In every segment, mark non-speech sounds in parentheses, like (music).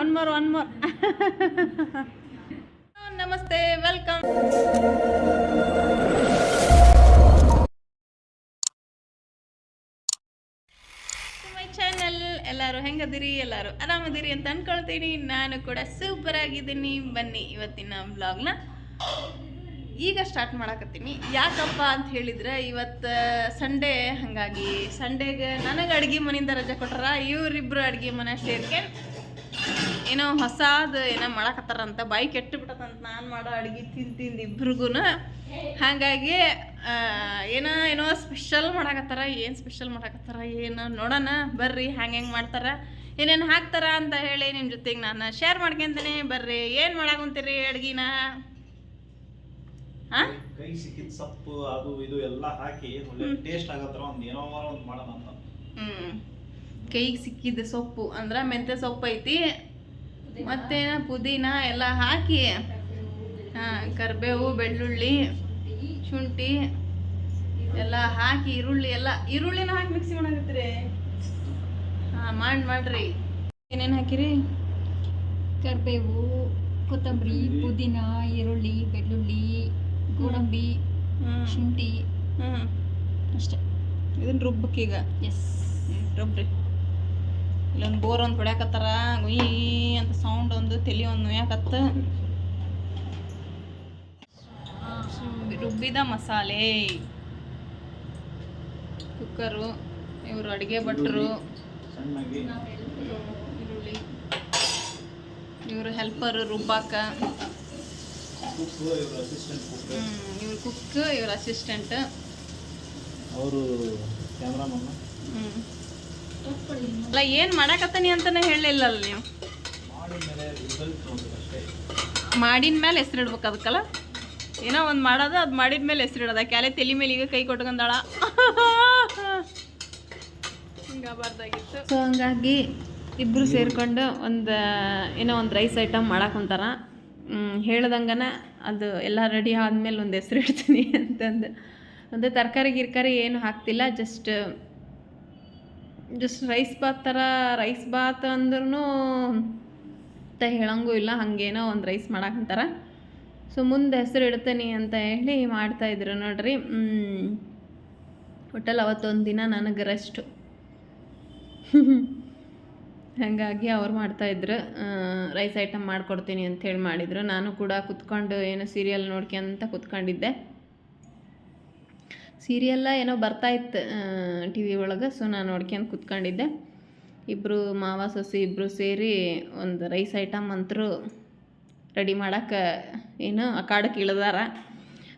One more one more ನಮಸ್ತೆ welcome my channel ಎಲ್ಲರೂ ಹೆಂಗದಿರಿ? ಎಲ್ಲರೂ ಆರಾಮದಿರಿ ಅಂತ ಅನ್ಕೊಳ್ತೀನಿ. ನಾನು ಕೂಡ ಸೂಪರ್ ಆಗಿದ್ದೀನಿ. ಬನ್ನಿ ಇವತ್ತಿನ ವ್ಲಾಗ್ನ ಈಗ ಸ್ಟಾರ್ಟ್ ಮಾಡಕತ್ತೀನಿ. ಯಾಕಪ್ಪ ಅಂತ ಹೇಳಿದ್ರೆ ಇವತ್ತು ಸಂಡೇ ಹಾಗಾಗಿ. ಸಂಡೇಗೆ ನನಗೆ ಅಡುಗೆ ಮನೆಯಿಂದ ರಜೆ ಕೊಟ್ಟಾರ ಇವರಿಬ್ಬರು ಅಡುಗೆ ಮನೆ ಸೇರ್ಕೊಂಡು ಏನೋ ಹೊಸದು ಏನೋ ಮಾಡಕತ್ತಾರಂತ ಬಾಯಿ ಕೆಟ್ಟು ಬಿಟ್ಟದಂತ ನಾನು ಮಾಡೋ ಅಡುಗೆ ತಿಂದು ತಿಂದು ಇಬ್ರಿಗೂ ಹಾಗಾಗಿ ಏನೋ ಏನೋ ಸ್ಪೆಷಲ್ ಮಾಡಕತ್ತಾರ, ಏನು ಸ್ಪೆಷಲ್ ಮಾಡಕತ್ತಾರ, ಏನು ನೋಡೋಣ, ಬರ್ರಿ, ಹ್ಯಾಂಗೆ ಹೆಂಗೆ ಮಾಡ್ತಾರ, ಏನೇನು ಹಾಕ್ತಾರ ಅಂತ ಹೇಳಿ ನಿಮ್ಮ ಜೊತೆಗೆ ನಾನು ಶೇರ್ ಮಾಡ್ಕೊಂತೀನಿ. ಬರ್ರಿ, ಏನು ಮಾಡಾಕಂತೀರಿ ಅಡ್ಗಿನ? ಕೈ ಸಿಕ್ಕಿದ ಸೊಪ್ಪು ಅದು ಇದು ಎಲ್ಲ ಹಾಕಿ ಒಳ್ಳೆ ಟೇಸ್ಟ್ ಆಗತ್ರ ಒಂದ್ ಏನೋ ಒಂದ್ ಮಾಡೋಣ ಅಂತ. ಹ್ಞೂ ಕೈಗೆ ಸಿಕ್ಕಿದ ಸೊಪ್ಪು ಅಂದ್ರೆ ಮೆಂತ್ಯ ಸೊಪ್ಪು ಐತಿ. ಮತ್ತೇನ? ಪುದೀನ ಎಲ್ಲ ಹಾಕಿ. ಹಾಂ ಕರಿಬೇವು ಬೆಳ್ಳುಳ್ಳಿ ಶುಂಠಿ ಎಲ್ಲ ಹಾಕಿ ಈರುಳ್ಳಿ ಎಲ್ಲ ಈರುಳ್ಳಿನ ಹಾಕಿ ಮಿಕ್ಸಿ ಮಾಡಕತ್ತೀರಿ? ಹಾಂ ಮಾಡಿ ಮಾಡ್ರಿ. ಏನೇನು ಹಾಕಿರಿ? ಕರಿಬೇವು ಕೊತ್ತಂಬರಿ. ಪುದೀನ ಈರುಳ್ಳಿ ಬೆಳ್ಳುಳ್ಳಿ. ಗೋಡಂಬಿ ಶುಂಠಿ. ಹ್ಞೂ ಅಷ್ಟೇ. ಇದನ್ನ ರುಬ್ಬಕ್ಕೀಗ ಎಸ್ ರುಬ್ಬ್ರಿ ಇಲ್ಲೊಂದು ಬೋರ್ ಒಂದು ಹೊಡ್ಯಾಕತ್ತಾರ ಗುಯ್ ಅಂತ ಸೌಂಡ್ ಒಂದು ತಲೆ ಒಂದು ನೋಯಾಕತ್ತ. ರುಬ್ಬಿದ ಮಸಾಲೆ. ಕುಕ್ಕರು ಇವರು ಅಡುಗೆ ಭಟ್ರು. ಸಣ್ಣಗೆ. ಈರುಳ್ಳಿ ಇವರು ಹೆಲ್ಪರು ರುಬ್ಬಾಕ. ಇವ್ರ ಕುಕ್ ಇವ್ರು ಅಸಿಸ್ಟೆಂಟ್ ಅವರು ಕ್ಯಾಮ್ರಾಮನ್ ಅಲ್ಲ ಏನು ಮಾಡಾಕತ್ತಾನಿ ಅಂತಾನೆ ಹೇಳಿಲ್ಲಲ್ಲ ನೀವು? ಮಾಡಿದ ಮೇಲೆ ಹೆಸರಿಡ್ಬೇಕು ನೋಡ್ಬೇಕು ಅಷ್ಟೇ. ಮಾಡಿದ ಮೇಲೆ ಹೆಸರು ಇಡ್ಬೇಕು ಅದಕ್ಕಲ್ಲ? ಏನೋ ಒಂದು ಮಾಡೋದು ಅದು ಮಾಡಿದ ಮೇಲೆ ಹೆಸರು ಇಡೋದ ಕ್ಯಾಲೆ ತಲೆ ಮೇಲೆ ಈಗ ಕೈ ಕೊಟ್ಕೊಂಡಾಳ. ಹಿಂಗಾಗಬಾರ್ದಾಗಿತ್ತು ಸೊ ಹಂಗಾಗಿ ಇಬ್ರು ಸೇರ್ಕೊಂಡು ಒಂದು ಏನೋ ಒಂದು ರೈಸ್ ಐಟಮ್ ಮಾಡಾಕೊಂತಾರ ಹೇಳ್ದಂಗನ ಅದು ಎಲ್ಲ ರೆಡಿ ಆದಮೇಲೆ ಒಂದು ಹೆಸರು ಇಡ್ತೀನಿ (laughs) ಅಂತಂದು. ಒಂದು ತರಕಾರಿ, ಗಿರ್ಕಾರಿ ಏನು ಹಾಕ್ತಿಲ್ಲ ಜಸ್ಟ್ ಜಸ್ಟ್ ರೈಸ್ ಬಾತ್ ಥರ ರೈಸ್ ಬಾತ್ ಅಂದ್ರೂ ಅಂತ ಹೇಳಂಗೂ ಇಲ್ಲ, ಹಾಗೇನೋ ಒಂದು ರೈಸ್ ಮಾಡಾಕಂತಾರ ಸೊ ಮುಂದೆ ಹೆಸರು ಇಡ್ತೀನಿ ಅಂತ ಹೇಳಿ ಮಾಡ್ತಾಯಿದ್ರು ನೋಡ್ರಿ. ಒಟ್ಟಲ್ಲಿ ಅವತ್ತೊಂದು ದಿನ ನನಗೆ ರೆಸ್ಟು (laughs) ಹಾಗಾಗಿ ಅವ್ರು ಮಾಡ್ತಾಯಿದ್ರು ರೈಸ್ ಐಟಮ್ ಮಾಡಿಕೊಡ್ತೀನಿ ಅಂಥೇಳಿ ಮಾಡಿದರು. ನಾನು ಕೂಡ ಕುತ್ಕೊಂಡು ಏನೋ ಸೀರಿಯಲ್ ನೋಡ್ಕೊಂತ ಕುತ್ಕೊಂಡಿದ್ದೆ. ಸೀರಿಯಲ್ಲ ಏನೋ ಬರ್ತಾಯಿತ್ತು ಟಿ ವಿ ಒಳಗೆ ಸೊ ನಾನು ನೋಡ್ಕೊಂಡು ಕುತ್ಕೊಂಡಿದ್ದೆ. ಇಬ್ಬರು ಮಾವ, ಸೊಸಿ ಇಬ್ಬರು ಸೇರಿ ಒಂದು ರೈಸ್ ಐಟಮ್ ಅಂತರೂ ರೆಡಿ ಮಾಡೋಕ್ಕೆ ಏನು ಅಕಾಡಕ್ಕೆ ಇಳ್ದಾರ.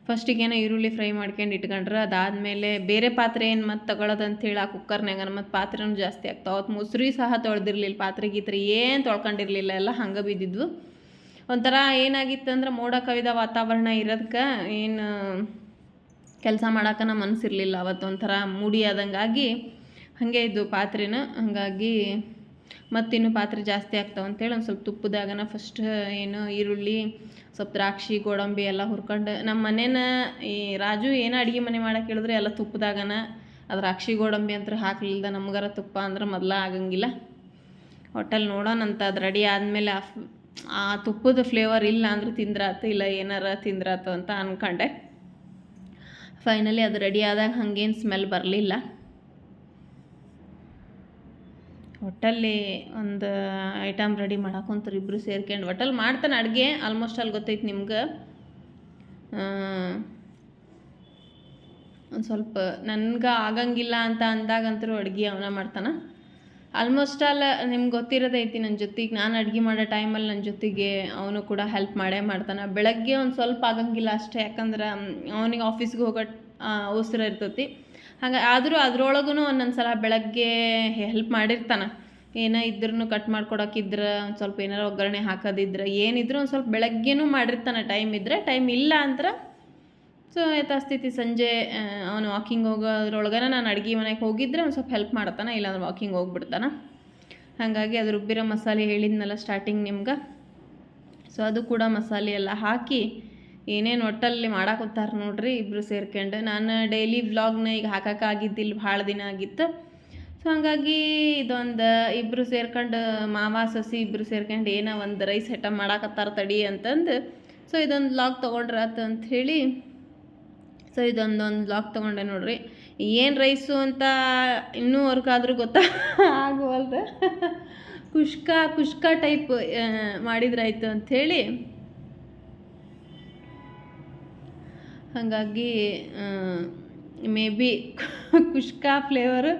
ಫಸ್ಟಿಗೇನೋ ಈರುಳ್ಳಿ ಫ್ರೈ ಮಾಡ್ಕೊಂಡು ಇಟ್ಕೊಂಡ್ರೆ. ಅದಾದಮೇಲೆ ಬೇರೆ ಪಾತ್ರೆ ಏನು ಮತ್ತೆ ತಗೊಳ್ಳೋದು ಅಂತೇಳಿ ಆ ಕುಕ್ಕರ್ನಾಗ ಮತ್ತು ಪಾತ್ರೆನೂ ಜಾಸ್ತಿ ಆಗ್ತಾವೆ. ಅವತ್ತು ಮೊಸರು ಸಹ ತೊಳೆದಿರ್ಲಿಲ್ಲ. ಪಾತ್ರೆ ಗೀತ್ರೆ ಏನು ತೊಳ್ಕೊಂಡಿರಲಿಲ್ಲ. ಎಲ್ಲ ಹಂಗೆ ಬಿದ್ದಿದ್ವು. ಒಂಥರ ಏನಾಗಿತ್ತು ಅಂದ್ರೆ ಮೋಡ ಕವಿದ ವಾತಾವರಣ ಇರೋದಕ್ಕೆ ಏನು, ಕೆಲಸ ಮಾಡೋಕೆ ಮನಸ್ಸಿರಲಿಲ್ಲ ಅವತ್ತು ಒಂಥರ ಮೂಡಿ ಆದಂಗಾಗಿ ಹಾಗೆ ಇದ್ದು ಪಾತ್ರೆನ. ಹಾಗಾಗಿ ಮತ್ತಿನ್ನು ಪಾತ್ರೆ ಜಾಸ್ತಿ ಆಗ್ತಾವೆ ಅಂತೇಳಿ ಒಂದು ಸ್ವಲ್ಪ ತುಪ್ಪದಾಗನ ಫಸ್ಟ್ ಏನು ಈರುಳ್ಳಿ, ಸ್ವಲ್ಪ ದ್ರಾಕ್ಷಿ, ಗೋಡಂಬಿ ಎಲ್ಲ ಹುರ್ಕೊಂಡು ನಮ್ಮ ಮನೇನ ಈ ರಾಜು ಏನು ಅಡುಗೆ ಮನೆ ಮಾಡೋಕೆ ಹೇಳಿದ್ರೆ ಎಲ್ಲ ತುಪ್ಪದಾಗನ ದ್ರಾಕ್ಷಿ, ಗೋಡಂಬಿ ಅಂತ ಹಾಕಲಿಲ್ಲದ ನಮ್ಗಾರ ತುಪ್ಪ ಅಂದ್ರೆ ಮೊದಲ ಆಗಂಗಿಲ್ಲ. ಹೋಟೆಲ್ ನೋಡೋಣಂತ ಅದು ರೆಡಿ ಆದಮೇಲೆ ಆ ತುಪ್ಪದ ಫ್ಲೇವರ್ ಇಲ್ಲ ಅಂದ್ರೆ ತಿಂದ್ರಾತು ಇಲ್ಲ ಏನಾರ ತಿಂದ್ರಾತು ಅಂತ ಅಂದ್ಕೊಂಡೆ ಫೈನಲಿ ಅದು ರೆಡಿ ಆದಾಗ ಹಾಗೇನು ಸ್ಮೆಲ್ ಬರಲಿಲ್ಲ. ಒಟ್ಟಲ್ಲಿ ಒಂದು ಐಟಮ್ ರೆಡಿ ಮಾಡಾಕೊಂತಾರೆ ಇಬ್ಬರು ಸೇರ್ಕೊಂಡು. ಒಟ್ಟಲ್ಲಿ ಮಾಡ್ತಾನೆ ಅಡುಗೆ ಆಲ್ಮೋಸ್ಟ್ ಅಲ್ಲಿ ಗೊತ್ತೈತೆ ನಿಮ್ಗೆ. ಒಂದು ಸ್ವಲ್ಪ ನನ್ಗೆ ಆಗಂಗಿಲ್ಲ ಅಂತ ಅಂದಾಗಂತರೂ ಅಡುಗೆ ಅವನ ಮಾಡ್ತಾನೆ. ಆಲ್ಮೋಸ್ಟ್ ಆಲ್ ನಿಮ್ಗೆ ಗೊತ್ತಿರೋದೈತಿ ನನ್ನ ಜೊತೆಗೆ, ನಾನು ಅಡುಗೆ ಮಾಡೋ ಟೈಮಲ್ಲಿ ನನ್ನ ಜೊತೆಗೆ ಅವನು ಕೂಡ ಹೆಲ್ಪ್ ಮಾಡೇ ಮಾಡ್ತಾನೆ. ಬೆಳಗ್ಗೆ ಒಂದು ಸ್ವಲ್ಪ ಆಗಂಗಿಲ್ಲ ಅಷ್ಟೇ, ಯಾಕಂದ್ರೆ ಅವನಿಗೆ ಆಫೀಸ್ಗೆ ಹೋಗೋ ಅವಸರ ಇರ್ತೈತಿ. ಹಂಗೆ ಆದರೂ ಅದರೊಳಗೂ ಒಂದೊಂದು ಸಲ ಬೆಳಗ್ಗೆ ಹೆಲ್ಪ್ ಮಾಡಿರ್ತಾನೆ. ಏನೋ ಇದ್ರೂ ಕಟ್ ಮಾಡ್ಕೊಡೋಕ್ಕಿದ್ರೆ ಒಂದು ಸ್ವಲ್ಪ ಏನಾರು ಒಗ್ಗರಣೆ ಹಾಕೋದಿದ್ರೆ, ಏನಿದ್ರು ಒಂದು ಸ್ವಲ್ಪ ಬೆಳಗ್ಗೆನೂ ಮಾಡಿರ್ತಾನೆ ಟೈಮ್ ಇದ್ದರೆ ಟೈಮ್ ಇಲ್ಲ ಅಂದ್ರೆ ಸೊ ಯಥಾಸ್ಥಿತಿ ಸಂಜೆ ಅವನು ವಾಕಿಂಗ್ ಹೋಗೋದ್ರೊಳಗನ ನಾನು ಅಡುಗೆ ಮನೆಗೆ ಹೋಗಿದ್ರೆ ಒಂದು ಸ್ವಲ್ಪ ಹೆಲ್ಪ್ ಮಾಡ್ತಾನೆ, ಇಲ್ಲಾಂದ್ರೆ ವಾಕಿಂಗ್ ಹೋಗ್ಬಿಡ್ತಾನೆ. ಹಾಗಾಗಿ ಅದು ರುಬ್ಬಿರೋ ಮಸಾಲೆ ಹೇಳಿದ್ನಲ್ಲ ಸ್ಟಾರ್ಟಿಂಗ್ ನಿಮ್ಗೆ. ಸೊ ಅದು ಕೂಡ ಮಸಾಲೆ ಎಲ್ಲ ಹಾಕಿ ಏನೇನು ಒಟ್ಟಲ್ಲಿ ಮಾಡಾಕುತ್ತಾರೆ ನೋಡ್ರಿ ಇಬ್ಬರು ಸೇರ್ಕೊಂಡು. ನಾನು ಡೈಲಿ ವ್ಲಾಗ್ನ ಈಗ ಹಾಕೋಕ್ಕಾಗಿದ್ದಿಲ್ಲ ಭಾಳ ದಿನ ಆಗಿತ್ತು. ಸೊ ಹಂಗಾಗಿ ಇದೊಂದು ಇಬ್ಬರು ಸೇರ್ಕೊಂಡು ಮಾವ, ಸಸಿ ಇಬ್ಬರು ಸೇರ್ಕೊಂಡು ಏನೋ ಒಂದು ರೈಸ್ ಐಟಮ್ ಮಾಡಾಕತ್ತಾರ ತಡಿ ಅಂತಂದು ಸೊ ಇದೊಂದು ಲಾಗ್ ತೊಗೊಂಡ್ರಾತ ಅಂತ ಹೇಳಿ ಸೊ ಇದೊಂದೊಂದು ಲಾಗ್ ತೊಗೊಂಡೆ ನೋಡ್ರಿ. ಏನು ರೈಸು ಅಂತ ಇನ್ನೂ ಅವ್ರಿಗಾದ್ರೂ ಗೊತ್ತಾ? (laughs) ಆಗುವಲ್ದ? (laughs) ಕುಷ್ಕ ಕುಷ್ಕ ಟೈಪ್ ಮಾಡಿದ್ರಾಯ್ತು ಅಂಥೇಳಿ ಹಾಗಾಗಿ may be (laughs) kushka flavour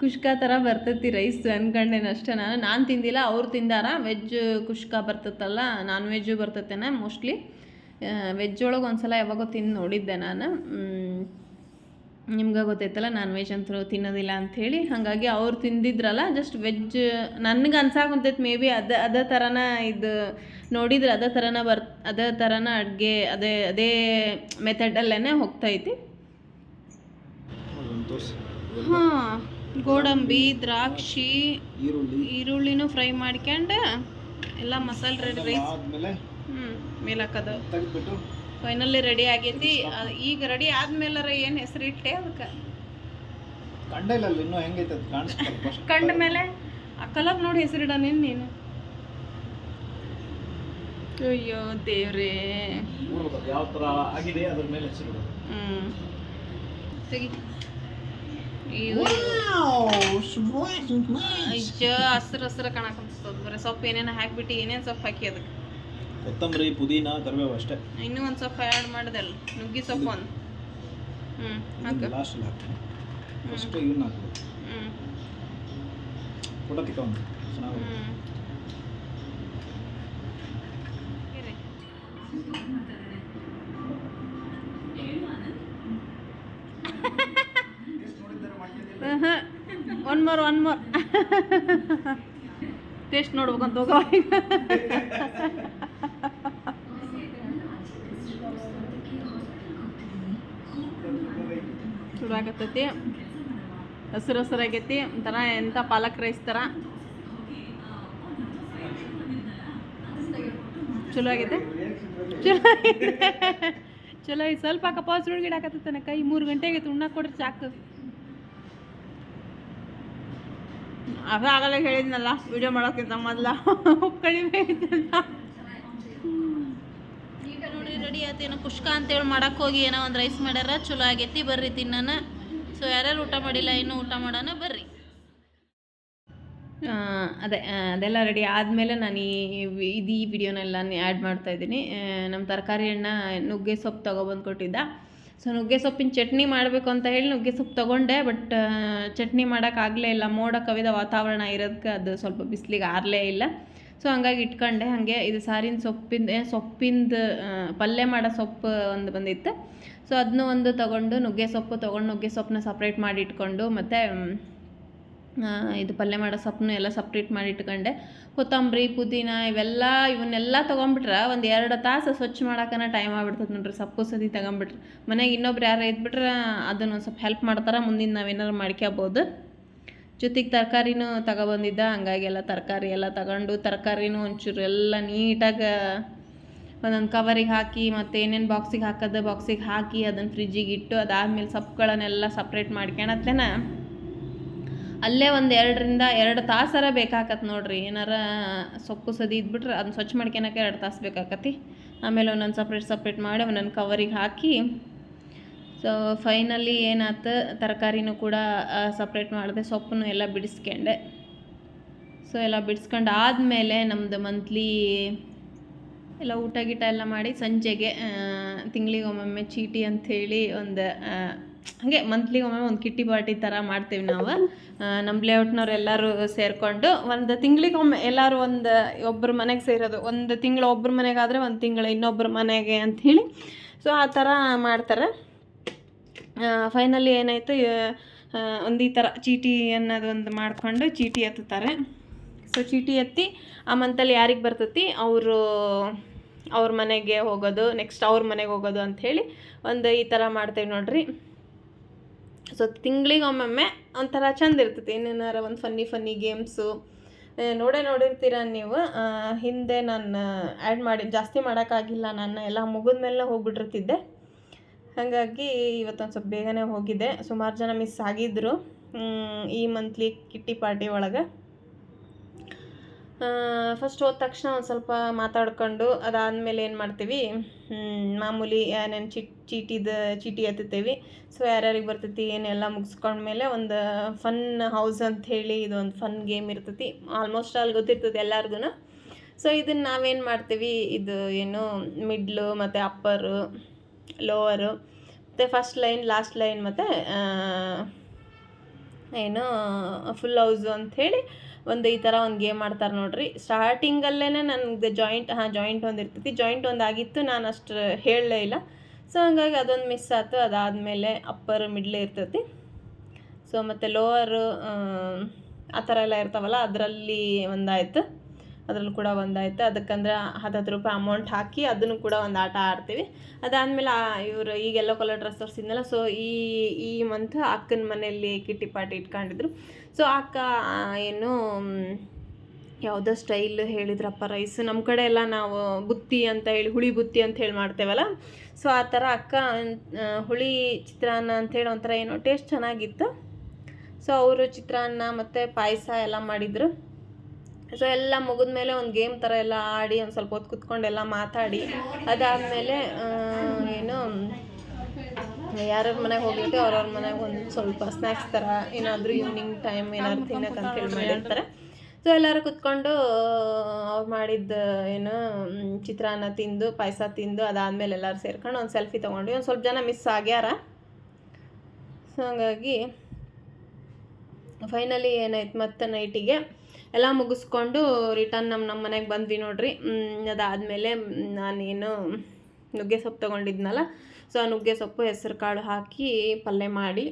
kushka ಥರ ಬರ್ತೈತಿ ರೈಸ್ ಅನ್ಕೊಂಡೇನು ಅಷ್ಟೇ ನಾನು. ನಾನು ತಿಂದಿಲ್ಲ ಅವ್ರು ತಿಂದಾರ. ವೆಜ್ ಕುಷ್ಕ ಬರ್ತೈತಲ್ಲ ನಾನ್ ವೆಜ್ಜು ಬರ್ತೈತೇನೆ ಮೋಸ್ಟ್ಲಿ ವೆಜ್ ಒಳಗೆ ಒಂದು ಸಲ ಯಾವಾಗೋ ತಿಂದು ನೋಡಿದ್ದೆ ನಾನು. ನಿಮ್ಗೆ ಗೊತ್ತೈತಲ್ಲ ನಾನ್ ವೆಜ್ ಅಂತೂ ತಿನ್ನೋದಿಲ್ಲ ಅಂಥೇಳಿ ಹಾಗಾಗಿ ಅವ್ರು ತಿಂದಿದ್ರಲ್ಲ ಜಸ್ಟ್ ವೆಜ್ ನನಗೆ ಅನ್ಸಾಕುಂತೈತೆ ಮೇ ಬಿ ಅದ ಅದೇ ಥರನ ಇದು ನೋಡಿದ್ರೆ ಅದೇ ಥರನ ಬರ್ ಅದೇ ಥರನ ಅಡುಗೆ ಅದೇ ಅದೇ ಮೆಥಡಲ್ಲೇ ಹೋಗ್ತೈತಿ. ಹಾಂ. ಗೋಡಂಬಿ ದ್ರಾಕ್ಷಿ ಈರುಳ್ಳಿ. ಈರುಳ್ಳಿನೂ ಫ್ರೈ ಮಾಡ್ಕೊಂಡು ಎಲ್ಲ ಮಸಾಲೆ ರೆಡಿ ರೈಸ್ ಹ್ಞೂ ಮೇಲೆ ಹಾಕೋದು ಫೈನಲಿ ರೆಡಿ ಆಗೈತಿ. ಈಗ ರೆಡಿ ಆದ್ಮೇಲೆ ಏನು ಹೆಸರು ಇಟ್ಟೆ ಅದಕ್ಕೆ? ಕಂಡ ಮೇಲೆ ಆ ಕಲರ್ ನೋಡಿ ಹೆಸರಿಡನೇನು ನೀನು ಅಯ್ಯೋ ದೇವ್ರೇ. ಹ್ಮ್ ಯಾವ ಥರ ಆಗಿದೆ ಅದ್ರ ಮೇಲೆ ಹೆಸರು ಹ್ಞೂ ತೆಗಿ. ಅಯ್ಯೋ ಹಸ್ರು ಹಸ್ರು ಕಾಣಕಂತದ ಬರೀ. ಸೊಪ್ಪು ಏನೇನು ಹಾಕಿಬಿಟ್ಟು ಏನೇನು ಸೊಪ್ಪು ಹಾಕಿ ಅದಕ್ಕೆ. ಕೊತ್ತಂಬರಿ ಪುದೀನ ಕರಿಬೇವು ಅಷ್ಟೇ. ಇನ್ನೂ ಒಂದು ಸೊಪ್ಪು ಆ್ಯಡ್ ಮಾಡಿದಲ್ಲ. ನುಗ್ಗಿ ಸೊಪ್ಪು ಒಂದು. ಹ್ಞೂ ಹಾಕ. ಹಾಕ್ತೀನಿ. ಫಸ್ಟ್ ಇವನ್ನ ಹಾಕ್ಬೇಕು. ಹ್ಞೂ ಫೋಟೋ ತಿಕ್ಕೊಂಡು ಚೆನ್ನಾಗಿ ಹ್ಞೂ one more one more taste ನೋಡ್ಬೇಕಂತ ಹೋಗೋ ಈಗ ಚೂಡಾಗತ್ತೈತಿ ಹಸಿರು ಹಸಿರಾಗೈತಿ. ಒಂಥರ ಎಂಥ ಪಾಲಕ್ ರೈಸ್ ಥರ ಚಲೋ ಆಗೈತೆ? ಚಲೋ ಆಗೈತೆ. ಚಲೋ ಐತೆ ಸ್ವಲ್ಪ ಹಾಕಪ್ಪ ಸುಳ್ಳು ಗಿಡ ಹಾಕತ್ತಾನೆ ಕೈ ಮೂರು ಗಂಟೆಗೆ ಉಣ್ಣಕ್ಕೆ ಕೊಡ್ರಿ, ಸಾಕು. ಅದ ಆಗಲ್ಲ ಹೇಳಿದ್ನಲ್ಲ ವಿಡಿಯೋ ಮಾಡೋಕ್ಕಿಂತ ಮೊದಲ. ಕಡಿಮೆ ಈಗ ನೋಡಿ ರೆಡಿ ಆಯ್ತೇನೋ ಕುಷ್ಕ ಅಂತೇಳಿ ಮಾಡಕ್ಕೆ ಹೋಗಿ ಏನೋ ಒಂದು ರೈಸ್ ಮಾಡ್ಯಾರ ಚಲೋ ಆಗೈತಿ ಬರ್ರಿ ತಿನ್ನೋಣ ಸೊ ಯಾರ್ಯಾರು ಊಟ ಮಾಡಿಲ್ಲ ಇನ್ನೂ ಊಟ ಮಾಡೋಣ ಬರ್ರಿ. ಅದೇ ಅದೆಲ್ಲ ರೆಡಿ ಆದಮೇಲೆ ನಾನು ಈ ಇದು ಈ ವಿಡಿಯೋನೆಲ್ಲ ಆ್ಯಡ್ ಮಾಡ್ತಾ ಇದ್ದೀನಿ. ನಮ್ಮ ತರಕಾರಿ ಹಣ್ಣ ನುಗ್ಗೆ ಸೊಪ್ಪು ತೊಗೊಬಂದು ಕೊಟ್ಟಿದ್ದ ಸೊ ನುಗ್ಗೆ ಸೊಪ್ಪಿನ ಚಟ್ನಿ ಮಾಡಬೇಕು ಅಂತ ಹೇಳಿ ನುಗ್ಗೆ ಸೊಪ್ಪು ತೊಗೊಂಡೆ ಬಟ್ ಚಟ್ನಿ ಮಾಡೋಕ್ಕಾಗಲೇ ಇಲ್ಲ. ಮೋಡ ಕವಿದ ವಾತಾವರಣ ಇರೋದಕ್ಕೆ ಅದು ಸ್ವಲ್ಪ ಬಿಸಿಲಿಗೆ ಆರಲೇ ಇಲ್ಲ. ಸೊ ಹಂಗಾಗಿ ಇಟ್ಕೊಂಡೆ. ಹಾಗೆ ಇದು ಸಾರಿನ ಸೊಪ್ಪಿಂದ ಸೊಪ್ಪಿಂದ ಪಲ್ಯ ಮಾಡೋ ಸೊಪ್ಪು ಒಂದು ಬಂದಿತ್ತು. ಸೊ ಅದನ್ನೂ ಒಂದು ತೊಗೊಂಡು, ನುಗ್ಗೆ ಸೊಪ್ಪು ತೊಗೊಂಡು, ನುಗ್ಗೆ ಸೊಪ್ಪನ್ನ ಸಪ್ರೇಟ್ ಮಾಡಿ ಇಟ್ಕೊಂಡು, ಮತ್ತು ಇದು ಪಲ್ಯ ಮಾಡೋ ಸೊಪ್ಪನ್ನು ಎಲ್ಲ ಸಪ್ರೇಟ್ ಮಾಡಿ ಇಟ್ಕೊಂಡೆ. ಕೊತ್ತಂಬರಿ, ಪುದೀನ ಇವೆಲ್ಲ ಇವನ್ನೆಲ್ಲ ತೊಗೊಂಬಿಟ್ರೆ ಒಂದು ಎರಡು ತಾಸು ಸ್ವಚ್ಛ ಮಾಡೋಕನ ಟೈಮ್ ಆಗ್ಬಿಡ್ತದೆ ನೋಡ್ರಿ. ಸೊಪ್ಪು ಸತಿ ತಗೊಂಬಿಟ್ರೆ. ಮನೆಗೆ ಇನ್ನೊಬ್ರು ಯಾರು ಇದ್ಬಿಟ್ರೆ ಅದನ್ನು ಸ್ವಲ್ಪ ಹೆಲ್ಪ್ ಮಾಡ್ತಾರೆ. ಮುಂದಿನ ನಾವೇನಾರು ಮಾಡ್ಕೊಬೋದು ಜೊತೆಗೆ ತರಕಾರಿನೂ ತಗೊಬಂದಿದ್ದ. ಹಂಗಾಗಿ ಎಲ್ಲ ತರಕಾರಿ ಎಲ್ಲ ತಗೊಂಡು ತರಕಾರಿನೂ ಒಂಚೂರು ಎಲ್ಲ ನೀಟಾಗಿ ಒಂದೊಂದು ಕವರಿಗೆ ಹಾಕಿ ಮತ್ತು ಏನೇನು ಬಾಕ್ಸಿಗೆ ಹಾಕೋದು ಬಾಕ್ಸಿಗೆ ಹಾಕಿ ಅದನ್ನು ಫ್ರಿಜ್ಜಿಗೆ ಇಟ್ಟು ಅದಾದಮೇಲೆ ಸೊಪ್ಪುಗಳನ್ನೆಲ್ಲ ಸಪ್ರೇಟ್ ಮಾಡ್ಕೊಳತ್ಲೇನ ಅಲ್ಲೇ ಒಂದು ಎರಡರಿಂದ ಎರಡು ತಾಸರ ಬೇಕಾಕತ್ ನೋಡ್ರಿ. ಏನಾರ ಸೊಪ್ಪು ಸದಿ ಇದ್ಬಿಟ್ರೆ ಅದನ್ನ ಸ್ವಚ್ಛ ಮಾಡ್ಕೊಳಕ್ಕೆ ಎರಡು ತಾಸು ಬೇಕಾಕತಿ. ಆಮೇಲೆ ಒಂದೊಂದು ಸಪ್ರೇಟ್ ಸಪ್ರೇಟ್ ಮಾಡಿ ಒಂದೊಂದು ಕವರಿಗೆ ಹಾಕಿ ಸೊ ಫೈನಲಿ ಏನಾಯ್ತು ತರಕಾರಿನೂ ಕೂಡ ಸಪ್ರೇಟ್ ಮಾಡಿದೆ ಸೊಪ್ಪನ್ನು ಎಲ್ಲ ಬಿಡಿಸ್ಕೊಂಡೆ ಸೊ ಎಲ್ಲ ಬಿಡಿಸ್ಕೊಂಡು ಆದಮೇಲೆ ನಮ್ಮದು ಮಂತ್ಲಿ ಎಲ್ಲ ಊಟ ಗೀಟ ಎಲ್ಲ ಮಾಡಿ ಸಂಜೆಗೆ ತಿಂಗಳಿಗೆ ಒಮ್ಮೊಮ್ಮೆ ಚೀಟಿ ಅಂಥೇಳಿ ಒಂದು ಹಾಗೆ ಮಂತ್ಲಿ ಒಮ್ಮೆ ಒಂದು ಕಿಟ್ಟಿ ಪಾರ್ಟಿ ಥರ ಮಾಡ್ತೀವಿ ನಾವು. ನಮ್ಮ ಲೇಔಟ್ನವ್ರು ಎಲ್ಲರೂ ಸೇರಿಕೊಂಡು ಒಂದು ತಿಂಗಳಿಗೊಮ್ಮೆ ಎಲ್ಲರೂ ಒಂದು ಒಬ್ಬರ ಮನೆಗೆ ಸೇರೋದು. ಒಂದು ತಿಂಗಳು ಒಬ್ಬರ ಮನೆಗಾದರೆ ಒಂದು ತಿಂಗಳು ಇನ್ನೊಬ್ಬರ ಮನೆಗೆ ಅಂಥೇಳಿ ಸೊ ಆ ಥರ ಮಾಡ್ತಾರೆ. ಫೈನಲಿ ಏನಾಯಿತು ಒಂದು ಈ ಥರ ಚೀಟಿ ಅನ್ನೋದೊಂದು ಮಾಡಿಕೊಂಡು ಚೀಟಿ ಎತ್ತುತ್ತಾರೆ. ಸೊ ಚೀಟಿ ಎತ್ತಿ ಆ ಮಂತಲ್ಲಿ ಯಾರಿಗೆ ಬರ್ತೈತಿ? ಅವರು, ಅವ್ರ ಮನೆಗೆ ಹೋಗೋದು ನೆಕ್ಸ್ಟ್ ಅವ್ರ ಮನೆಗೆ ಹೋಗೋದು ಅಂಥೇಳಿ ಒಂದು ಈ ಥರ ಮಾಡ್ತೇವೆ ನೋಡ್ರಿ. ಸೊ ತಿಂಗಳಿಗೆ ಒಮ್ಮೊಮ್ಮೆ ಒಂಥರ ಚಂದ ಇರ್ತೈತಿ ಏನೇನಾರ ಒಂದು ಫನ್ನಿ ಫನ್ನಿ ಗೇಮ್ಸು ನೋಡೇ ನೋಡಿರ್ತೀರ ನೀವು? ಹಿಂದೆ ನಾನು ಆ್ಯಡ್ ಮಾಡಿ, ಜಾಸ್ತಿ ಮಾಡೋಕ್ಕಾಗಿಲ್ಲ ನಾನು ಎಲ್ಲ ಮುಗಿದ ಮೇಲೆ ಹೋಗ್ಬಿಟ್ಟಿರ್ತಿದ್ದೆ. ಹಾಗಾಗಿ ಇವತ್ತೊಂದು ಸ್ವಲ್ಪ ಬೇಗನೆ ಹೋಗಿದ್ದೆ ಸುಮಾರು ಜನ ಮಿಸ್ ಆಗಿದ್ದರು ಈ ಮಂತ್ಲಿ ಕಿಟ್ಟಿ ಪಾರ್ಟಿ ಒಳಗೆ. ಫಸ್ಟ್ ಹೋದ ತಕ್ಷಣ ಒಂದು ಸ್ವಲ್ಪ ಮಾತಾಡ್ಕೊಂಡು ಅದಾದಮೇಲೆ ಏನು ಮಾಡ್ತೀವಿ ಮಾಮೂಲಿ ಏನೇನು ಚಿಟ್, ಚೀಟಿದ, ಚೀಟಿ ಎತ್ತುತ್ತೇವೆ. ಸೊ ಯಾರ್ಯಾರಿಗೆ ಬರ್ತೈತಿ, ಏನೆಲ್ಲ ಮುಗಿಸ್ಕೊಂಡ್ಮೇಲೆ ಒಂದು ಫನ್ ಹೌಸ್ ಅಂತ ಹೇಳಿ ಇದೊಂದು ಫನ್ ಗೇಮ್ ಇರ್ತೈತಿ. ಆಲ್ಮೋಸ್ಟ್ ಅಲ್ಲಿ ಗೊತ್ತಿರ್ತದೆ ಎಲ್ಲರಿಗೂ ಸೊ ಇದನ್ನು ನಾವೇನು ಮಾಡ್ತೀವಿ, ಇದು ಏನು ಮಿಡ್ಲು ಮತ್ತು ಅಪ್ಪರು ಲೋವರು ಮತ್ತು ಫಸ್ಟ್ ಲೈನ್ ಲಾಸ್ಟ್ ಲೈನ್ ಮತ್ತು ಏನು ಫುಲ್ ಹೌಸು ಅಂಥೇಳಿ ಒಂದು ಈ ಥರ ಒಂದು ಗೇಮ್ ಆಡ್ತಾರೆ ನೋಡ್ರಿ. ಸ್ಟಾರ್ಟಿಂಗಲ್ಲೇ ನನಗೆ ಜಾಯಿಂಟ್ ಹಾಂ ಜಾಯಿಂಟ್ ಒಂದು ಇರ್ತೈತಿ. ಜಾಯಿಂಟ್ ಒಂದು ಆಗಿತ್ತು, ನಾನು ಅಷ್ಟು ಹೇಳಲೇ ಇಲ್ಲ. ಸೊ ಹಂಗಾಗಿ ಅದೊಂದು ಮಿಸ್ ಆಯ್ತು ಅದಾದಮೇಲೆ ಅಪ್ಪರ್ ಮಿಡ್ಲ್ ಇರ್ತೈತಿ. ಸೊ ಮತ್ತು ಲೋವರು ಆ ಥರ ಎಲ್ಲ ಇರ್ತಾವಲ್ಲ, ಅದರಲ್ಲಿ ಒಂದಾಯ್ತು ಅದ್ರಲ್ಲಿ ಕೂಡ ಒಂದಾಯ್ತು. ಅದಕ್ಕಂದ್ರೆ ಹತ್ತತ್ತು ರೂಪಾಯಿ ಅಮೌಂಟ್ ಹಾಕಿ ಅದನ್ನು ಕೂಡ ಒಂದು ಆಟ ಆಡ್ತೀವಿ. ಅದಾದಮೇಲೆ ಇವರು ಈಗ ಎಲ್ಲೋ ಕಲರ್ ಡ್ರೆಸ್ ತೋರಿಸಿದ್ನಲ್ಲ ಸೊ ಈ ಈ ಮಂತ್ ಅಕ್ಕನ ಮನೆಯಲ್ಲಿ ಕಿಟ್ಟಿ ಪಾರ್ಟಿ ಇಟ್ಕೊಂಡಿದ್ರು. ಸೊ ಅಕ್ಕ ಏನು ಯಾವುದೋ ಸ್ಟೈಲ್ ಹೇಳಿದ್ರಪ್ಪ ರೈಸ್ ನಮ್ಮ ಕಡೆ ಎಲ್ಲ ನಾವು ಬುತ್ತಿ ಅಂತ ಹೇಳಿ, ಹುಳಿ ಬುತ್ತಿ ಅಂತ ಹೇಳಿ ಮಾಡ್ತೇವಲ್ಲ. ಸೊ ಆ ಥರ ಅಕ್ಕ ಹುಳಿ ಚಿತ್ರಾನ್ನ ಅಂಥೇಳಿ ಒಂಥರ ಏನೋ ಟೇಸ್ಟ್ ಚೆನ್ನಾಗಿತ್ತು. ಸೊ ಅವರು ಚಿತ್ರಾನ್ನ ಮತ್ತು ಪಾಯಸ ಎಲ್ಲ ಮಾಡಿದರು. ಸೊ ಎಲ್ಲ ಮುಗಿದ್ಮೇಲೆ ಒಂದು ಗೇಮ್ ಥರ ಎಲ್ಲ ಆಡಿ ಒಂದು ಸ್ವಲ್ಪ ಹೊತ್ತು ಕುತ್ಕೊಂಡೆಲ್ಲ ಮಾತಾಡಿ. ಅದಾದಮೇಲೆ ಏನು, ಯಾರ್ಯಾರ ಮನೆಗೆ ಹೋಗಿರ್ತೀವಿ ಅವ್ರವ್ರ ಮನೆಗೆ ಒಂದು ಸ್ವಲ್ಪ ಸ್ನ್ಯಾಕ್ಸ್ ಥರ ಏನಾದರೂ ಈವ್ನಿಂಗ್ ಟೈಮ್ ಏನಾದ್ರು ತಿನ್ನಕ್ಕೆ ಅಂತ ಹೇಳಿ ಮಾಡಿರ್ತಾರೆ ಸೊ ಎಲ್ಲರೂ ಕುತ್ಕೊಂಡು ಅವ್ರು ಮಾಡಿದ್ದ, ಏನು, ಚಿತ್ರಾನ್ನ ತಿಂದು, ಪಾಯಸ ತಿಂದು ಅದಾದಮೇಲೆ ಎಲ್ಲರೂ ಸೇರ್ಕೊಂಡು ಒಂದು ಸೆಲ್ಫಿ ತೊಗೊಂಡ್ವಿ. ಒಂದು ಸ್ವಲ್ಪ ಜನ ಮಿಸ್ ಆಗ್ಯಾರ. ಸೊ ಹಾಗಾಗಿ ಫೈನಲಿ ಏನಾಯ್ತು ಮತ್ತೆ ನೈಟಿಗೆ ಎಲ್ಲ ಮುಗಿಸ್ಕೊಂಡು ರಿಟರ್ನ್ ನಮ್ಮ ನಮ್ಮ ಮನೆಗೆ ಬಂದ್ವಿ ನೋಡ್ರಿ. ಅದಾದಮೇಲೆ ನಾನೇನು ನುಗ್ಗೆ ಸೊಪ್ಪು ತೊಗೊಂಡಿದ್ನಲ್ಲ ಸೊ ಆ ನುಗ್ಗೆ ಸೊಪ್ಪು ಹೆಸರು ಕಾಳು ಹಾಕಿ ಪಲ್ಯ ಮಾಡಿ.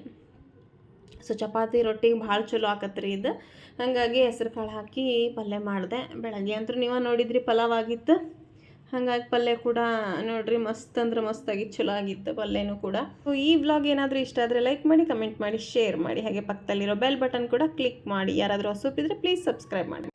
ಸೊ ಚಪಾತಿ ರೊಟ್ಟಿಗೆ ಭಾಳ ಚಲೋ ಆಕತ್ರಿ ಇದು. ಹಾಗಾಗಿ ಹೆಸ್ರು ಕಾಳು ಹಾಕಿ ಪಲ್ಯ ಮಾಡಿದೆ. ಬೆಳಗ್ಗೆ ಅಂತೂ ನೀವು ನೋಡಿದ್ರಿ ಪಲಾವ್ ಆಗಿತ್ತು. ಹಾಗಾಗಿ ಪಲ್ಯ ಕೂಡ ನೋಡ್ರಿ ಮಸ್ತ್ ಅಂದ್ರೆ ಮಸ್ತಾಗಿ ಚಲೋ ಆಗಿತ್ತು ಪಲ್ಯನೂ ಕೂಡ. ಈ ವ್ಲಾಗ್ ಏನಾದರೂ ಇಷ್ಟ ಆದರೆ ಲೈಕ್ ಮಾಡಿ ಕಮೆಂಟ್ ಮಾಡಿ ಶೇರ್ ಮಾಡಿ. ಹಾಗೆ ಪಕ್ಕದಲ್ಲಿರೋ ಬೆಲ್ ಬಟನ್ ಕೂಡ ಕ್ಲಿಕ್ ಮಾಡಿ. ಯಾರಾದರೂ ಹೊಸಬಿದ್ರೆ ಪ್ಲೀಸ್ ಸಬ್ಸ್ಕ್ರೈಬ್ ಮಾಡಿ.